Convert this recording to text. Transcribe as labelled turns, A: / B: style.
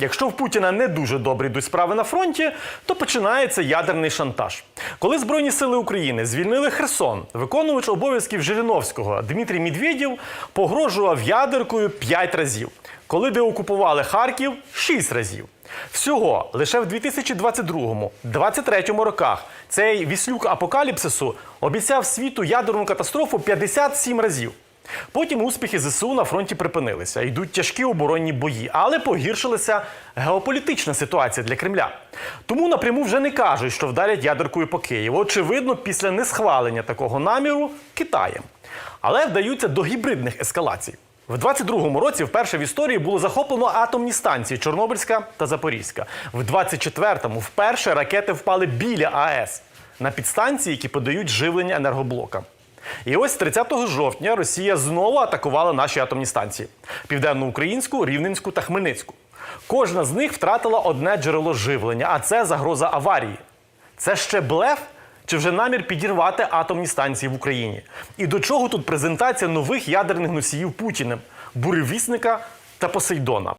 A: Якщо в Путіна не дуже добре йдуть справи на фронті, то починається ядерний шантаж. Коли Збройні сили України звільнили Херсон, виконувач обов'язків Жириновського Дмитрій Медведєв погрожував ядеркою 5 разів. Коли деокупували Харків 6 разів. Всього лише в 2022-2023 роках цей віслюк апокаліпсису обіцяв світу ядерну катастрофу 57 разів. Потім успіхи ЗСУ на фронті припинилися. Йдуть тяжкі оборонні бої, але погіршилася геополітична ситуація для Кремля. Тому напряму вже не кажуть, що вдарять ядеркою по Києву. Очевидно, після несхвалення такого наміру Китаєм. Але вдаються до гібридних ескалацій. В 22-му році вперше в історії було захоплено атомні станції Чорнобильська та Запорізька. В 24-му вперше ракети впали біля АЕС на підстанції, які подають живлення енергоблокам. І ось 30 жовтня Росія знову атакувала наші атомні станції: південноукраїнську, Рівненську та Хмельницьку. Кожна з них втратила одне джерело живлення, а це загроза аварії. Це ще блеф чи вже намір підірвати атомні станції в Україні? І до чого тут презентація нових ядерних носіїв Путіним, буревісника та Посейдона?